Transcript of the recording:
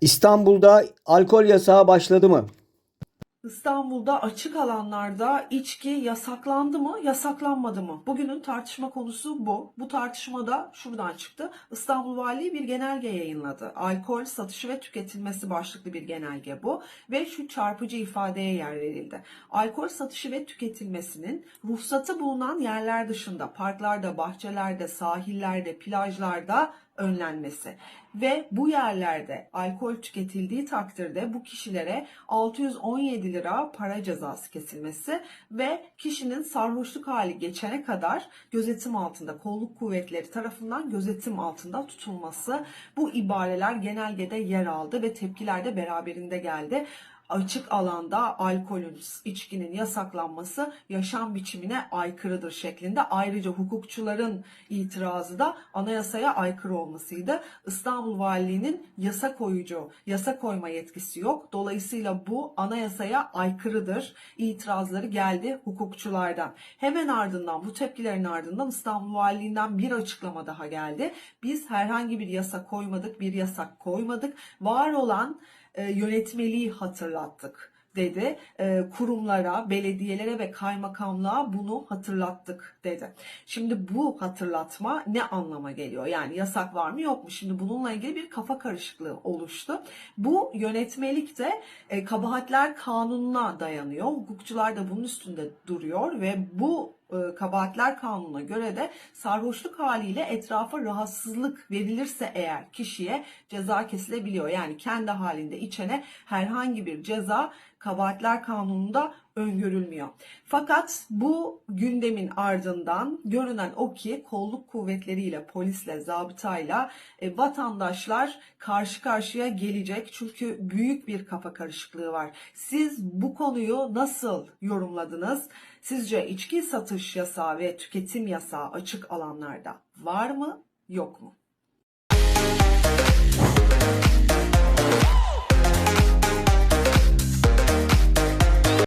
İstanbul'da alkol yasağı başladı mı? İstanbul'da açık alanlarda içki yasaklandı mı, yasaklanmadı mı? Bugünün tartışma konusu bu. Bu tartışmada şuradan çıktı. İstanbul Valiliği bir genelge yayınladı. Alkol satışı ve tüketilmesi başlıklı bir genelge bu. Ve şu çarpıcı ifadeye yer verildi. Alkol satışı ve tüketilmesinin ruhsatı bulunan yerler dışında, parklarda, bahçelerde, sahillerde, plajlarda önlenmesi ve bu yerlerde alkol tüketildiği takdirde bu kişilere 617 lira para cezası kesilmesi ve kişinin sarhoşluk hali geçene kadar gözetim altında kolluk kuvvetleri tarafından gözetim altında tutulması. Bu ibareler genelgede yer aldı ve tepkiler de beraberinde geldi açık alanda alkolün, içkinin yasaklanması yaşam biçimine aykırıdır şeklinde. Ayrıca hukukçuların itirazı da anayasaya aykırı olmasıydı. İstanbul Valiliği'nin yasa koyucu, yasa koyma yetkisi yok. Dolayısıyla bu anayasaya aykırıdır. İtirazları geldi hukukçulardan. Hemen ardından bu tepkilerin ardından İstanbul Valiliği'nden bir açıklama daha geldi. Biz herhangi bir yasa koymadık, bir yasak koymadık. Var olan yönetmeliği hatırlattık dedi. E, kurumlara, belediyelere ve kaymakamlığa bunu hatırlattık dedi. Şimdi bu hatırlatma ne anlama geliyor? Yani yasak var mı yok mu? Şimdi bununla ilgili bir kafa karışıklığı oluştu. Bu yönetmelik de e, kabahatler kanununa dayanıyor. Hukukçular da bunun üstünde duruyor ve bu e, kabahatler kanununa göre de sarhoşluk haliyle etrafa rahatsızlık verilirse eğer kişiye ceza kesilebiliyor. Yani kendi halinde içene herhangi bir ceza kabahatler kanununda öngörülmüyor. Fakat bu gündemin ardından görünen o ki kolluk kuvvetleriyle, polisle, zabıtayla e, vatandaşlar karşı karşıya gelecek. Çünkü büyük bir kafa karışıklığı var. Siz bu konuyu nasıl yorumladınız? Sizce içki satış yasağı ve tüketim yasağı açık alanlarda var mı, yok mu?